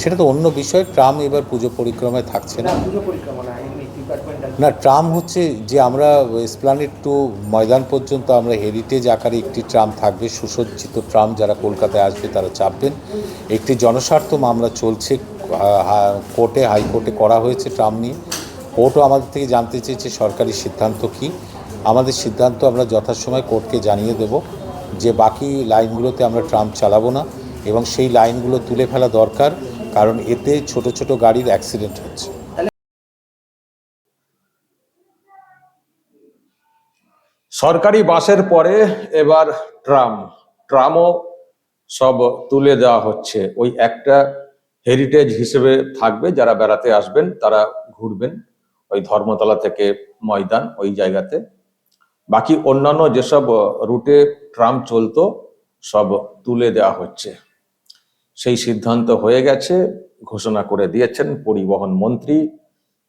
সেটা তো অন্য বিষয় ট্রাম এবার পুজো পরিক্রমায় থাকছে না। না ট্রাম হচ্ছে যে আমরা এসপ্লানেট টু ময়দান পর্যন্ত আমরা হেরিটেজ আকারে একটি ট্রাম থাকবে সুসজ্জিত ট্রাম যারা কলকাতায় আসবে তারা চাপবেন। একটি জনস্বার্থ মামলা চলছে কোর্টে হাইকোর্টে করা হয়েছে ট্রাম নিয়ে। কোর্টও আমাদের থেকে জানতে চেয়েছে সরকারি সিদ্ধান্ত কী। আমাদের সিদ্ধান্ত আমরা যথাসময় কোর্টকে জানিয়ে দেব যে বাকি লাইনগুলোতে আমরা ট্রাম চালাবো না এবং সেই লাইনগুলো তুলে ফেলা দরকার। কারণ এতে ছোট ছোট গাড়ির অ্যাক্সিডেন্ট হচ্ছে। সরকারি বাসের পরে এবার ট্রাম। ট্রামও সব তুলে দেওয়া হচ্ছে। ওই একটা হেরিটেজ হিসেবে থাকবে, যারা বেড়াতে আসবেন, তারা ঘুরবেন ওই ধর্মতলা থেকে ময়দান, ওই জায়গাতে। বাকি অন্যান্য যেসব রুটে ট্রাম চলতো, সব তুলে দেওয়া হচ্ছে। সেই সিদ্ধান্ত হয়ে গেছে, ঘোষণা করে দিয়েছেন পরিবহন মন্ত্রী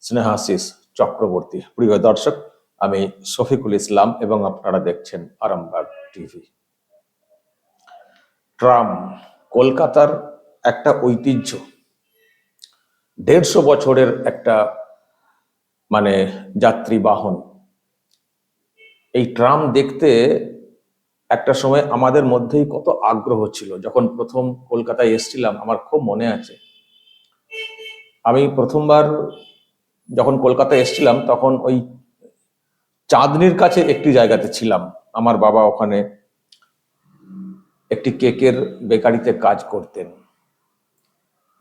স্নেহাশিস চক্রবর্তী। প্রিয় দর্শক, আমি শফিকুল ইসলাম এবং আপনারা দেখছেন আরামবাগ টিভি। ট্রাম, কলকাতার একটা ঐতিহ্য। দেড়শো বছরের একটা মানে যাত্রী বাহন। এই ট্রাম দেখতে একটা সময় আমাদের মধ্যেই কত আগ্রহ ছিল। যখন প্রথম কলকাতায় এসেছিলাম, আমার খুব মনে আছে। আমি প্রথমবার যখন কলকাতায় এসেছিলাম, তখন ওই চাঁদনির কাছে একটি জায়গাতে ছিলাম। আমার বাবা ওখানে একটি কেকের বেকারিতে কাজ করতেন।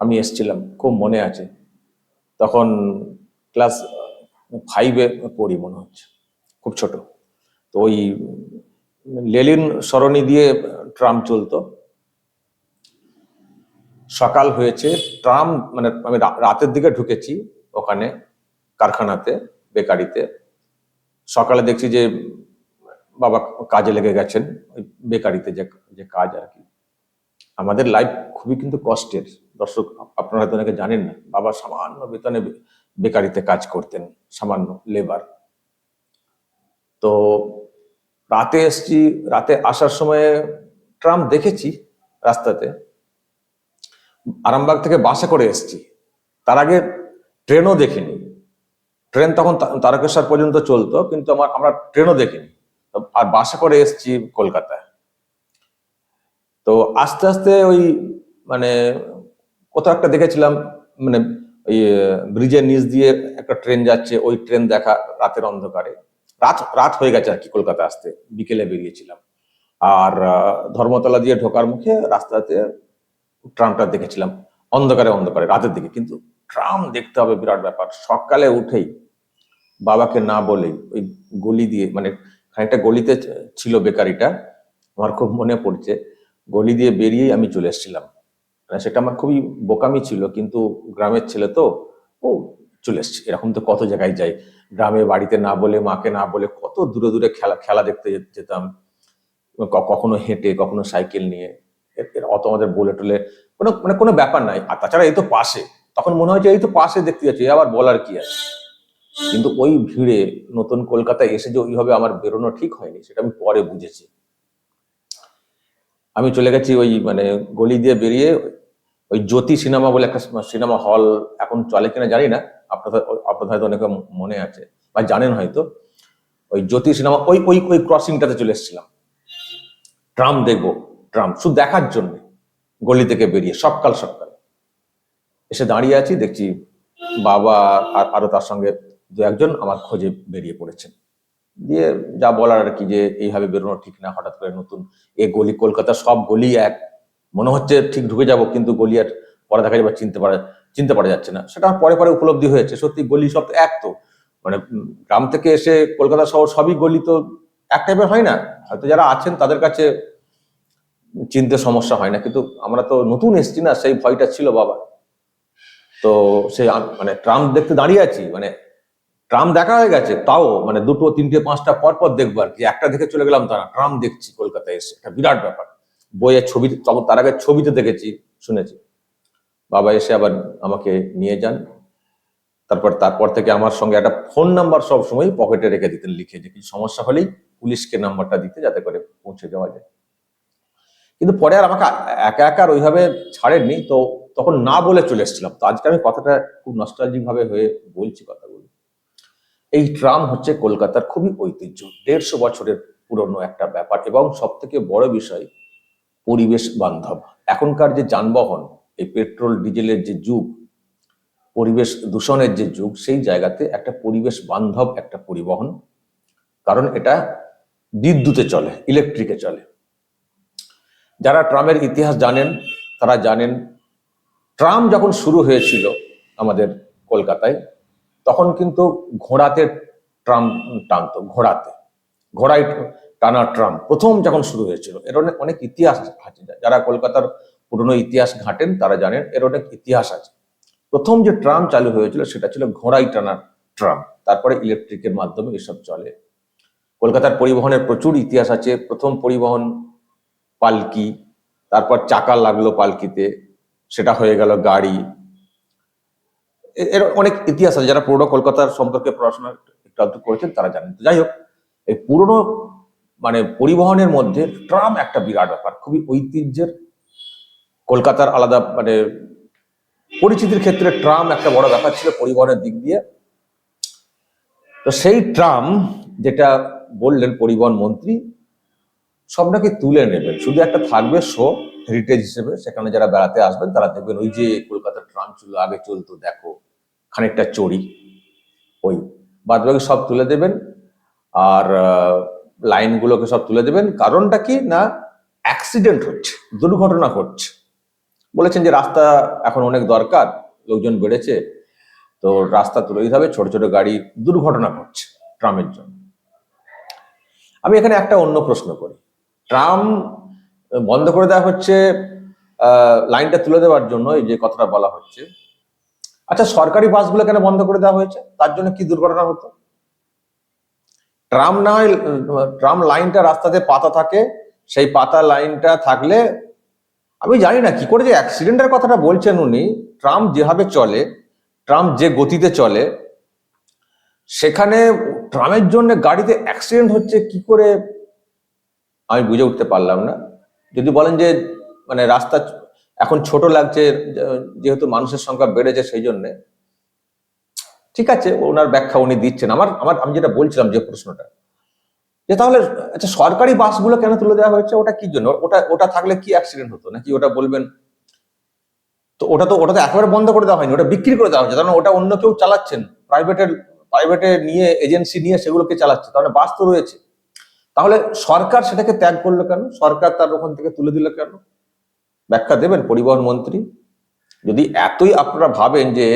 আমি এসেছিলাম, খুব মনে আছে। তখন ক্লাস ফাইভে পড়ি মনে হচ্ছে, খুব ছোট। তো ওই লেলিন সরণি দিয়ে ট্রাম চলতো। সকাল হয়েছে, ট্রাম মানে আমি রাতের দিকে ঢুকেছি ওখানে কারখানাতে, বেকারিতে। সকালে দেখছি যে বাবা কাজে লেগে গেছেন, ওই বেকারিতে যে যে কাজ আর কি। আমাদের লাইফ খুবই কিন্তু কষ্টের। দর্শক, আপনারা হয়তো অনেকে জানেন না, বাবা সামান্য বেতনে বেকারিতে কাজ করতেন, সামান্য লেবার তো রাতে এসছি, রাতে আসার সময় ট্রাম দেখেছি রাস্তাতে। আরামবাগ থেকে বাসে করে এসছি। তার আগে ট্রেনও দেখিনি। ট্রেন তখন তারকেশ্বর পর্যন্ত চলতো, কিন্তু আমার আমরা ট্রেনও দেখিনি। আর বাসে করে এসছি কলকাতায়। তো আস্তে আস্তে ওই মানে কোথাও একটা দেখেছিলাম মানে ওই ব্রিজের নিচ দিয়ে একটা ট্রেন যাচ্ছে, ওই ট্রেন দেখা রাতের অন্ধকারে। রাত রাত হয়ে গেছে আর কি কলকাতা আসতে। বিকেলে বেরিয়েছিলাম। আর ধর্মতলা দিয়ে ঢোকার মুখে রাস্তাতে ট্রামটা দেখেছিলাম। অন্ধকারে অন্ধকারে, রাতের দিকে। কিন্তু ট্রাম দেখতে হবে বিরাট ব্যাপার। সকালে উঠেই বাবাকে না বলেই ওই গলি দিয়ে মানে খানিকটা গলিতে ছিল বেকারিটা, আমার খুব মনে পড়ছে। গলি দিয়ে বেরিয়েই আমি চলে এসেছিলাম। মানে সেটা আমার খুবই বোকামি ছিল, কিন্তু গ্রামের ছেলে তো, ও চলে এসছি। এরকম তো কত জায়গায় যাই। গ্রামে বাড়িতে না বলে, মাকে না বলে কত দূরে দূরে খেলা খেলা দেখতে যেতাম। কখনো হেঁটে, কখনো সাইকেল নিয়ে। অত আমাদের বলে টলে কোনো মানে কোনো ব্যাপার নাই। আর তাছাড়া এই তো পাশে। তখন মনে হয় যে এই তো পাশে দেখতে যাচ্ছি আবার বলার কি আছে? কিন্তু ওই ভিড়ে নতুন কলকাতায় এসে যে ওইভাবে আমার বেরোনো ঠিক হয়নি, সেটা আমি পরে বুঝেছি। আমি চলে গেছি ওই মানে গলি দিয়ে বেরিয়ে ওই জ্যোতি সিনেমা বলে একটা সিনেমা হল এখন চলে কিনা জানি না। আপনাদের আপনাদের হয়তো অনেকে মনে আছে বা জানেন হয়তো, ওই জ্যোতি সিনেমা, ওই ওই ওই ক্রসিংটাতে চলে এসেছিলাম। ট্রাম দেখব, ট্রাম, শুধু দেখার জন্য, গলি থেকে বেরিয়ে সকাল সকাল এসে দাঁড়িয়ে আছি, দেখছি বাবা আর আরও তার সঙ্গে দু একজন আমার খোঁজে বেরিয়ে পড়েছেন। দিয়ে যা বলার আর কি যে এইভাবে বেরোনো ঠিক না, হঠাৎ করে নতুন এ গলি, কলকাতা, সব গলি এক। মনে হচ্ছে ঠিক ঢুকে যাব, কিন্তু গলি আর পরে দেখা যাবে চিনতে পারা চিনতে পারা যাচ্ছে না। সেটা পরে পরে উপলব্ধি হয়েছে। সত্যি গলি সব এক তো। মানে গ্রাম থেকে এসে কলকাতা শহর সবই গলি তো এক টাইপের হয় না। হয়তো যারা আছেন তাদের কাছে চিনতে সমস্যা হয় না। কিন্তু আমরা তো নতুন এসছি না, সেই ভয়টা ছিল বাবা তো সেই মানে ট্রাম দেখতে দাঁড়িয়ে আছি। মানে ট্রাম দেখা হয়ে গেছে, তাও মানে দুটো, তিনটে, পাঁচটা পর পর দেখব আর কি। একটা দেখে চলে গেলাম তারা ট্রাম দেখছি কলকাতায় এসে। একটা বিরাট ব্যাপার। বইয়ের ছবি, তার আগে ছবিতে দেখেছি, শুনেছি। বাবা এসে আবার আমাকে নিয়ে যান। তারপর তারপর থেকে আমার সঙ্গে একটা ফোন নাম্বার সব সময় পকেটে রেখে দিতেন, লিখে যে কিছু সমস্যা হলেই পুলিশকে নাম্বারটা দিতে যাতে করে পৌঁছে দেওয়া যায়। কিন্তু পরে আর আমাকে একা একা ওইভাবে ছাড়েননি, তো তখন না বলে চলে এসেছিলাম। তো আজকে আমি কথাটা খুব নস্টালজিক ভাবে হয়ে বলছি কথাগুলো। এই ট্রাম হচ্ছে কলকাতার খুবই ঐতিহ্য। দেড়শো বছরের পুরনো একটা ব্যাপার এবং সব থেকে বড় বিষয় পরিবেশ বান্ধব। এখনকার যে যানবাহন এই পেট্রোল, ডিজেলের যে যুগ, পরিবেশ দূষণের যে যুগ, সেই জায়গাতে একটা পরিবেশ বান্ধব, একটা পরিবহন। কারণ এটা বিদ্যুতে চলে, ইলেকট্রিকে চলে। যারা ট্রামের ইতিহাস জানেন, তারা জানেন, ট্রাম যখন শুরু হয়েছিল আমাদের কলকাতায়, তখন কিন্তু ঘোড়াতে ট্রাম টানতো, ঘোড়াতে। ঘোড়ায় টানা ট্রাম, প্রথম যখন শুরু হয়েছিল, এর অনেক ইতিহাস আছে। যারা কলকাতার পুরনো ইতিহাস ঘাটেন, তারা জানেন এর অনেক ইতিহাস আছে। প্রথম যে ট্রাম চালু হয়েছিল সেটা ছিল ঘোড়াই টানা ট্রাম, তারপরে ইলেকট্রিকের মাধ্যমে এসব চলে। কলকাতার পরিবহনের প্রচুর ইতিহাস আছে, প্রথম পরিবহন পালকি, তারপর চাকা লাগল পালকিতে, সেটা হয়ে গেল গাড়ি। এর অনেক ইতিহাস আছে, যারা পুরনো কলকাতার সম্পর্কে পড়াশোনা একটু করেছেন তারা জানেন। যাই হোক, এই পুরনো মানে পরিবহনের মধ্যে ট্রাম একটা বিরাট ব্যাপার, খুবই ঐতিহ্যের কলকাতার আলাদা মানে পরিচিতির ক্ষেত্রে ট্রাম একটা বড় ব্যাপার ছিল পরিবহনের দিক দিয়ে। তো সেই ট্রাম যেটা বললেন পরিবহন মন্ত্রী, সব নাকি তুলে নেবেন। শুধু একটা থাকবে শো হেরিটেজ হিসেবে, সেখানে যারা বেড়াতে আসবেন তারা দেখবেন ওই যে কলকাতার ট্রাম ছিল আগে চলতো, দেখো, খানিকটা চড়ি, ওই। বাদ বাকি সব তুলে দেবেন, আর লাইনগুলোকে সব তুলে দেবেন। কারণটা কি? না অ্যাক্সিডেন্ট হচ্ছে, দুর্ঘটনা ঘটছে। বলেছেন যে রাস্তা এখন অনেক দরকার, লোকজন বেড়েছে, তো রাস্তা তুলে দিতে হবে, ছোট ছোট গাড়ি দুর্ঘটনা ঘটছে ট্রামের জন্য। আমি এখানে একটা অন্য প্রশ্ন করি। ট্রাম বন্ধ করে দেওয়া হচ্ছে লাইনটা তুলে দেওয়ার জন্য, এই যে কথাটা বলা হচ্ছে। আচ্ছা সরকারি বাসগুলো কেন বন্ধ করে দেওয়া হয়েছে? তার জন্য কি দুর্ঘটনা হতো? ট্রাম না হয়, ট্রাম লাইনটা রাস্তাতে পাতা থাকে, সেই পাতা লাইনটা থাকলে আমি জানি না, কি করে যে অ্যাক্সিডেন্টের কথাটা বলছেন উনি ট্রাম যেভাবে চলে ট্রাম যে গতিতে চলে, সেখানে ট্রামের জন্য গাড়িতে অ্যাক্সিডেন্ট হচ্ছে, কি করে আমি বুঝে উঠতে পারলাম না। যদি বলেন যে মানে রাস্তা এখন ছোট লাগছে যেহেতু মানুষের সংখ্যা বেড়েছে সেই জন্যে। ঠিক আছে, ওনার ব্যাখ্যা উনি দিচ্ছেন। আমার আমার, আমি যেটা বলছিলাম যে প্রশ্নটা যে তাহলে আচ্ছা সরকারি বাসগুলো কেন তুলে দেওয়া হয়েছে? ওটা কি জন্য? ওটা ওটা থাকলে কি অ্যাক্সিডেন্ট হতো? নাকি ওটা বলবেন, তো ওটা তো ওটা তো একেবারে বন্ধ করে দেওয়া হয়নি, ওটা বিক্রি করে দেওয়া হয়েছে। কারণ ওটা অন্য কেউ চালাচ্ছেন। প্রাইভেটের প্রাইভেটে নিয়ে এজেন্সি নিয়ে সেগুলোকে চালাচ্ছে। তাহলে বাস তো রয়েছে। তাহলে সরকার সেটাকে ত্যাগ করল কেন? সরকার তার ওখান থেকে তুলে দিল কেন? ব্যাখ্যা দেবেন পরিবহন মন্ত্রী? যদি এতই আপনারা ভাবেন যে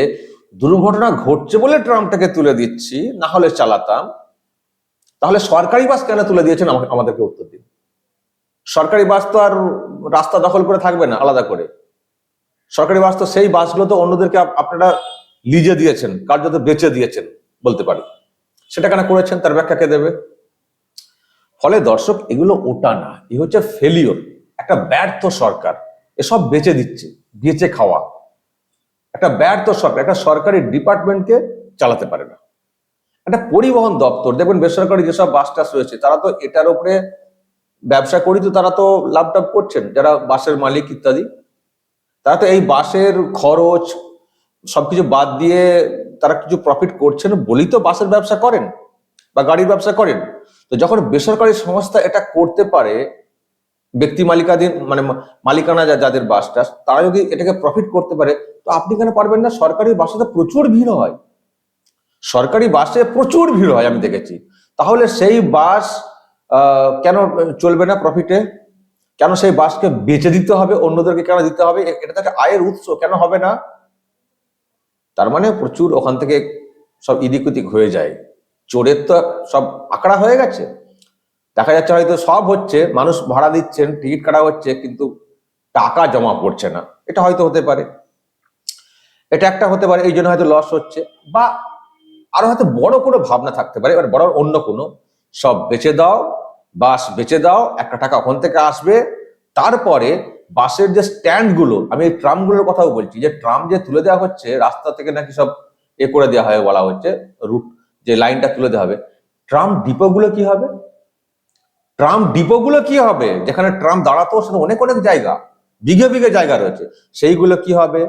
দুর্ঘটনা ঘটছে বলে ট্রামটাকে তুলে দিচ্ছি, না হলে চালাতাম তাহলে সরকারি বাস কেন তুলে দিয়েছেন আমাদেরকে উত্তর দিন। সরকারি বাস তো আর রাস্তা দখল করে থাকবে না, আলাদা করে। সরকারি বাস তো সেই বাসগুলো তো অন্যদেরকে আপনারা লিজে দিয়েছেন, কার্যত বেচে দিয়েছেন বলতে পারি। সেটা কেন করেছেন, তার ব্যাখ্যা কে দেবে? ফলে দর্শক, এগুলো ওটা না, এ হচ্ছে ফেলিওর একটা ব্যর্থ সরকার। এসব বেচে দিচ্ছে, বেচে খাওয়া। একটা ব্যর্থ সরকার, একটা সরকারি ডিপার্টমেন্টকে চালাতে পারে না। একটা পরিবহন দপ্তর। দেখবেন বেসরকারি যেসব বাস টাস রয়েছে, তারা তো এটার উপরে ব্যবসা করি তো তারা তো লাভ টাভ করছেন, যারা বাসের মালিক ইত্যাদি। তারা তো এই বাসের খরচ সবকিছু বাদ দিয়ে তারা কিছু প্রফিট করছেন বলেই তো বাসের ব্যবসা করেন বা গাড়ির ব্যবসা করেন। তো যখন বেসরকারি সংস্থা এটা করতে পারে, ব্যক্তি মালিকাধীন মানে মালিকানা যাদের বাসটা তারা যদি এটাকে প্রফিট করতে পারে, তো আপনি কেন পারবেন না? সরকারি বাসে তো প্রচুর ভিড় হয়। সরকারি বাসে প্রচুর ভিড় হয়, আমি দেখেছি। তাহলে সেই বাস কেন চলবে না প্রফিটে কেন সেই বাসকে বেচে দিতে হবে, অন্যদেরকে কেন দিতে হবে? এটা তো আয়ের উৎস, কেন হবে না? তার মানে প্রচুর ওখান থেকে সব ইদিক উদিক হয়ে যায়। চোরের তো সব আঁকড়া হয়ে গেছে। দেখা যাচ্ছে হয়তো সব হচ্ছে, মানুষ ভাড়া দিচ্ছেন, টিকিট কাটা হচ্ছে, কিন্তু টাকা জমা পড়ছে না। এটা হয়তো হতে পারে। এটা একটা হতে পারে, এই জন্য হয়তো লস হচ্ছে। বা আরও হয়তো বড় কোনো ভাবনা থাকতে পারে, এবার বড় অন্য কোনো। সব বেচে দাও, বাস বেচে দাও, একটা টাকা ওখান থেকে আসবে, তারপরে বাসের যে স্ট্যান্ডগুলো আমি এই ট্রামগুলোর কথাও বলছি, যে ট্রাম যে তুলে দেওয়া হচ্ছে, রাস্তা থেকে নাকি সব এ করে দেওয়া হয়, বলা হচ্ছে, রুট, যে লাইনটা তুলে দেওয়া হবে। ট্রাম ডিপো গুলো কি হবে? ট্রাম ডিপো গুলো কি হবে? যেখানে ট্রাম দাঁড়াতো সেটা অনেক অনেক জায়গা, বিঘে বিঘে জায়গা রয়েছে। সেইগুলো কি হবে?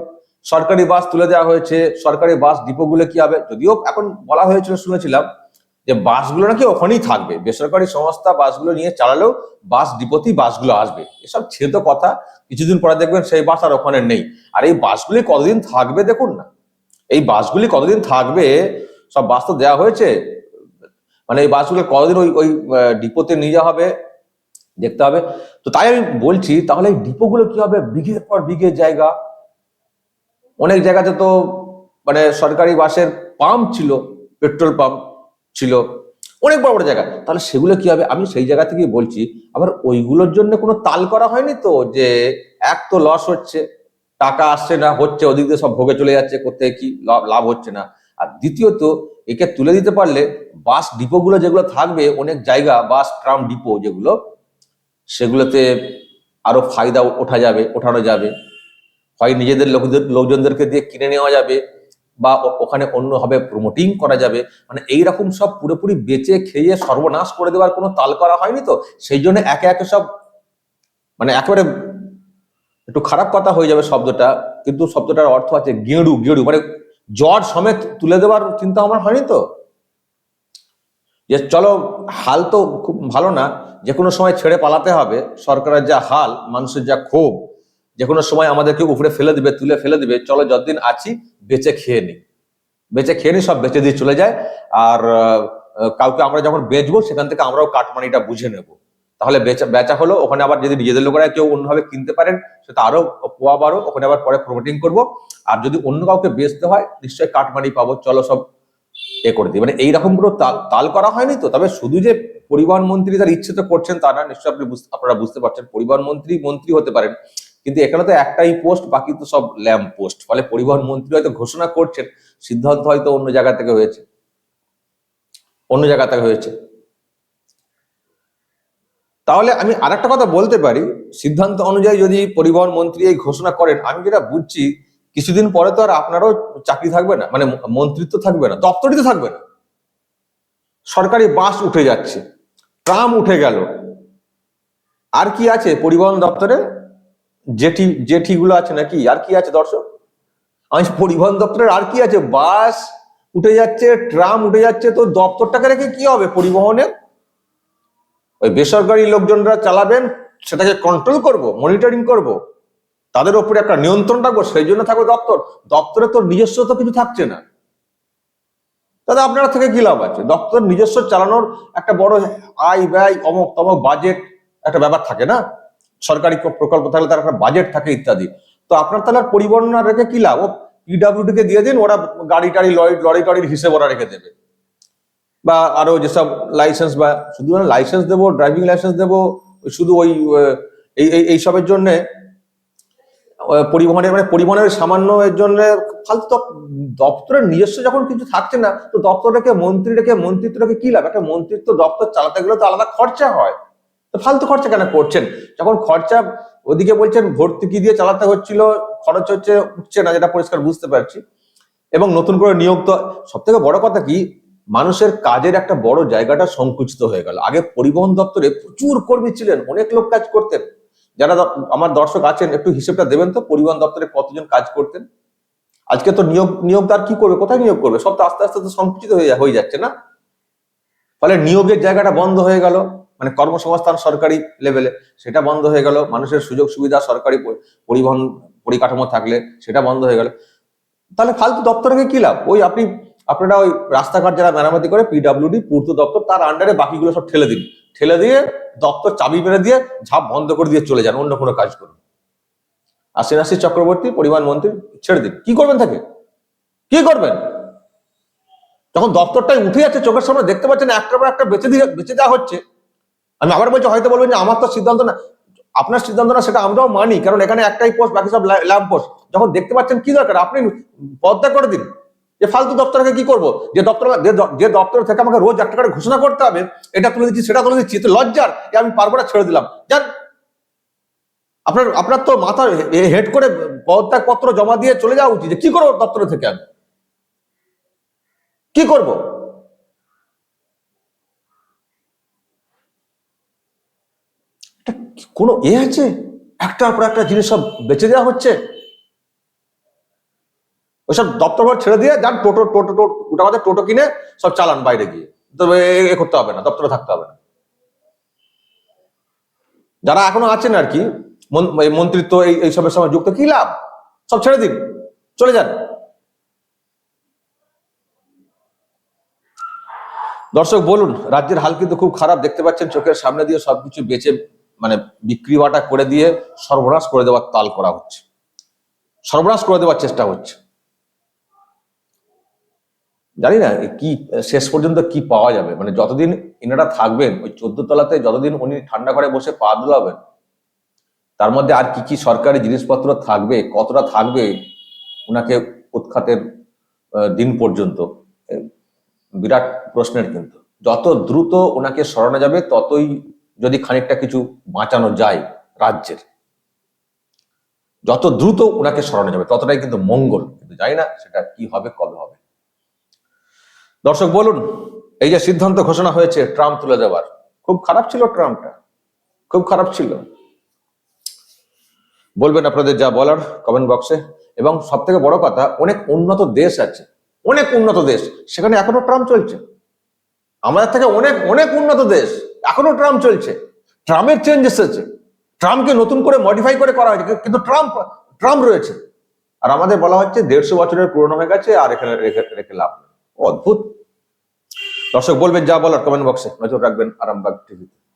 সরকারি বাস তুলে দেওয়া হয়েছে, সরকারি বাস ডিপোগুলো কি হবে? যদিও এখন বলা হয়েছিল, শুনেছিলাম যে বাসগুলো নাকি ওখানেই থাকবে। বেসরকারি সংস্থা বাসগুলো নিয়ে চালালেও বাস ডিপোতেই বাসগুলো আসবে। এসব ছেদ কথা, কিছুদিন পরে দেখবেন সেই বাস আর ওখানে নেই। আর এই বাসগুলি কতদিন থাকবে দেখুন না। এই বাসগুলি কতদিন থাকবে, সব বাস তো দেওয়া হয়েছে। মানে এই বাসগুলো কতদিন ওই ওই ডিপোতে নিয়ে যাওয়া হবে, দেখতে হবে। তো তাই আমি বলছি, তাহলে এই ডিপোগুলো কি হবে? বিঘের পর বিঘে জায়গা। অনেক জায়গাতে তো মানে সরকারি বাসের পাম্প ছিল পেট্রোল পাম্প ছিল, অনেক বড় বড় জায়গা। তাহলে সেগুলো কি হবে? আমি সেই জায়গা থেকেই বলছি, আবার ওইগুলোর জন্য কোনো তাল করা হয়নি তো? যে এক তো লস হচ্ছে, টাকা আসছে না, হচ্ছে, ওদিক দিয়ে সব ভোগে চলে যাচ্ছে, করতে কি লাভ হচ্ছে না। আর দ্বিতীয়ত, একে তুলে দিতে পারলে বাস ডিপোগুলো যেগুলো থাকবে, অনেক জায়গা, বাস ট্রাম ডিপো যেগুলো, সেগুলোতে আরও ফায়দা ওঠা যাবে, ওঠানো যাবে। হয় নিজেদের লোকদের লোকজনদেরকে দিয়ে কিনে নেওয়া যাবে বা ওখানে অন্যভাবে প্রমোটিং করা যাবে। মানে এইরকম সব পুরোপুরি বেচে খেয়ে সর্বনাশ করে দেওয়ার কোনো তাল করা হয়নি তো? সেই জন্য একে একে সব মানে একেবারে একটু খারাপ কথা হয়ে যাবে শব্দটা। কিন্তু শব্দটার অর্থ আছে গেঁড়ু গেঁড়ু। মানে জ্বর সমেত তুলে দেওয়ার চিন্তা আমার হয়নি তো? যে চলো, হাল তো খুব ভালো না। যে কোনো সময় ছেড়ে পালাতে হবে। সরকারের যা হাল, মানুষের যা ক্ষোভ যে কোনো সময় আমাদেরকে উপরে ফেলে দিবে, তুলে ফেলে দিবে, চলো যতদিন আছি বেঁচে খেয়ে নি। বেঁচে খেয়ে নি, সব বেঁচে দিয়ে চলে যায়। আর কাউকে আমরা যখন বেচবো, সেখান থেকে আমরাও কাটমানিটা বুঝে নেব। তাহলে বেচা বেচা হলো, ওখানে আবার যদি নিজেদের লোকেরা কেউ অন্যভাবে কিনতে পারেন, সেটা আরও পোয়া বারো ওখানে আবার পরে প্রমোটিং করব। আর যদি অন্য কাউকে বেচতে হয়, নিশ্চয়ই কাটমানি পাবো, চলো সব এ করে দিই। মানে এইরকম কোনো তাল তাল করা হয়নি তো? তবে শুধু যে পরিবহন মন্ত্রী তার ইচ্ছে তো করছেন তা না, নিশ্চয়ই আপনি আপনারা বুঝতে পারছেন। পরিবহন মন্ত্রী মন্ত্রী হতে পারেন। কিন্তু এখানে তো একটাই পোস্ট বাকি তো সব ল্যাম্প পোস্ট ফলে পরিবহন মন্ত্রী হয়তো ঘোষণা করছেন, সিদ্ধান্ত হয়তো অন্য জায়গা থেকে হয়েছে। অন্য জায়গা থেকে হয়েছে। তাহলে আমি আরেকটা কথা বলতে পারি, সিদ্ধান্ত অনুযায়ী যদি পরিবহন মন্ত্রী এই ঘোষণা করেন, আমি যেটা বুঝছি, কিছুদিন পরে তো আর আপনারও চাকরি থাকবে না মানে মন্ত্রিত্ব থাকবে না, দপ্তরই তো থাকবে না। সরকারি বাস উঠে যাচ্ছে, ট্রাম উঠে গেল। আর কি আছে পরিবহন দপ্তরে? জেঠি, জেঠিগুলো আছে নাকি? আর কি আছে দর্শক? আমি পরিবহন দপ্তরের আর কি আছে? বাস উঠে যাচ্ছে, ট্রাম উঠে যাচ্ছে, তো দপ্তরটাকে রেখে কি হবে পরিবহনের ওই বেসরকারি লোকজনরা চালাবেন, সেটাকে কন্ট্রোল করব মনিটরিং করব। তাদের উপরে একটা নিয়ন্ত্রণ রাখব, সেই জন্য থাকবে দপ্তর। দপ্তরে তো নিজস্ব তো কিছু থাকছে না। তাহলে আপনারা থেকে কি লাভ আছে? দপ্তর নিজস্ব চালানোর একটা বড় আয় ব্যয় অমক তমক বাজেট একটা ব্যাপার থাকে না? সরকারি প্রকল্প থাকলে তার একটা বাজেট থাকে ইত্যাদি। তো আপনার তাহলে পরিবহন না রেখে কি লাভ? ও পিডাব্লিউডি কে দিয়ে দিন, ওরা গাড়ি টাড়ি, লরি লরি টরির হিসেব ওরা রেখে দেবে। বা আরও যেসব লাইসেন্স বা শুধু লাইসেন্স দেবো ড্রাইভিং লাইসেন্স দেবো, শুধু ওই এই এই এইসবের জন্য পরিবহনের মানে পরিবহনের সামান্য এর জন্য ফালতু দপ- দপ্তরের নিজস্ব যখন কিছু থাকছে না, তো দপ্তর রেখে মন্ত্রী রেখে মন্ত্রিত্ব রেখে কি লাভ? একটা মন্ত্রিত্ব দপ্তর চালাতে গেলে তো আলাদা খরচা হয়। তো ফালতু খরচা কেন করছেন? যখন খরচা ওদিকে বলছেন ভর্তুকি দিয়ে চালাতে হচ্ছিল, খরচ হচ্ছে, উঠছে না, যেটা পরিষ্কার বুঝতে পারছি। এবং নতুন করে নিয়োগ তো সব থেকে বড় কথা কি, মানুষের কাজের একটা বড় জায়গাটা সংকুচিত হয়ে গেল। আগে পরিবহন দপ্তরে প্রচুর কর্মী ছিলেন, অনেক লোক কাজ করতেন। যারা আমার দর্শক আছেন, একটু হিসেবটা দেবেন তো, পরিবহন দপ্তরে কতজন কাজ করতেন? আজকে তো নিয়োগ, নিয়োগদার কি করবে, কোথায় নিয়োগ করবে? সব তো আস্তে আস্তে তো সংকুচিত হয়ে হয়ে যাচ্ছে না? ফলে নিয়োগের জায়গাটা বন্ধ হয়ে গেল। মানে কর্মসংস্থান সরকারি লেভেলে সেটা বন্ধ হয়ে গেল, মানুষের সুযোগ সুবিধা সরকারি পরিবহন পরিকাঠামো থাকলে সেটা বন্ধ হয়ে গেল। তাহলে ফালতু দপ্তরকে কি লাভ? ওই আপনি, আপনারা ওই রাস্তাঘাট যারা মেরামতি করে পিডাব্লিউডি পূর্ত দপ্তর, তার আন্ডারে বাকিগুলো সব ঠেলে দিন। ঠেলে দিয়ে দপ্তর চাবি মেরে দিয়ে ঝাপ বন্ধ করে দিয়ে চলে যান, অন্য কোনো কাজ করুন। আশিন আশিস চক্রবর্তী, পরিবহন মন্ত্রী, ছেড়ে দিন। কি করবেন তাকে? কি করবেন? যখন দপ্তরটাই উঠে যাচ্ছে, চোখের সামনে দেখতে পাচ্ছেন একটার পর একটা বেঁচে দিয়ে, বেঁচে দেওয়া হচ্ছে। আমি আবার বলছি, হয়তো বলবেন যে আমার তো সিদ্ধান্ত না, আপনার সিদ্ধান্ত না, সেটা আমরাও মানি, কারণ এখানে একটাই পোস্ট বাকি সব ল্যাম্প পোস্ট যখন দেখতে পাচ্ছেন কি দরকার, আপনি পদত্যাগ করে দিন। যে ফালতু দপ্তরকে কি করব? যে দপ্তর যে দপ্তর থেকে আমাকে রোজ একটা করে ঘোষণা করতে হবে, এটা তুলে দিচ্ছি, সেটা তুলে দিচ্ছি তো লজ্জার আমি পারব না, ছেড়ে দিলাম। যান আপনার আপনার তো মাথা হেড করে পদত্যাগ পত্র জমা দিয়ে চলে যাওয়া উচিত, যে কি করব দপ্তর থেকে আমি? কি করব এটা কি কোনো এ আছে? একটার পর একটা জিনিস সব বেচে দেওয়া হচ্ছে। ওইসব দপ্তর ছেড়ে দিয়ে যান, টোটো টোটো টোটো কথা টোটো কিনে সব চালান বাইরে গিয়ে। তবে এ- করতে হবে না, দপ্তরে থাকতে হবে না। যারা এখনও আছেন আর কি, মন- মন্ত্রিত্ব, এই এইসবের সময় যুক্ত, কি লাভ? সব ছেড়ে দিন, চলে যান। দর্শক, বলুন, রাজ্যের হাল কিন্তু খুব খারাপ, দেখতে পাচ্ছেন, চোখের সামনে দিয়ে সবকিছু বেচে মানে বিক্রি বাটা করে দিয়ে সর্বনাশ করে দেওয়ার তাল করা হচ্ছে। সর্বনাশ করে দেওয়ার চেষ্টা হচ্ছে। জানি না কি, শেষ পর্যন্ত কি পাওয়া যাবে? মানে যতদিন এনারা থাকবেন, ওই চোদ্দ তলাতে যতদিন উনি ঠান্ডা ঘরে বসে পা দোলাবেন, তার মধ্যে আর কি কি সরকারি জিনিসপত্র থাকবে, কতটা থাকবে ওনাকে উৎখাতের দিন পর্যন্ত বিরাট প্রশ্নের কিন্তু। যত দ্রুত ওনাকে সরানো যাবে, ততই যদি খানিকটা কিছু বাঁচানো যায় রাজ্যের, যত দ্রুত ওনাকে সরানো যাবে, ততটাই কিন্তু মঙ্গল। কিন্তু জানি না সেটা কি হবে, কবে হবে। দর্শক, বলুন, এই যে সিদ্ধান্ত ঘোষণা হয়েছে ট্রাম্প তুলে দেওয়ার, খুব খারাপ ছিল ট্রাম্পটা, খুব খারাপ ছিল। বলবেন আপনাদের যা বলার কমেন্ট বক্সে এবং সব থেকে বড় কথা, অনেক উন্নত দেশ আছে, অনেক উন্নত দেশ, সেখানে এখনও ট্রাম্প চলছে। আমাদের থেকে অনেক অনেক উন্নত দেশ। এখনও ট্রাম্প চলছে। ট্রাম্পের চেঞ্জ এসেছে ট্রাম্পকে নতুন করে মডিফাই করে করা হয়েছে। কিন্তু ট্রাম্প ট্রাম্প রয়েছে। আর আমাদের বলা হচ্ছে দেড়শো বছরের পুরনো হয়ে গেছে আর এখানে রেখে রেখে লাভ অদ্ভুত। দর্শক বলবেন যা বলার কমেন্ট বক্সে নজর রাখবেন আরামবাগ টিভিতে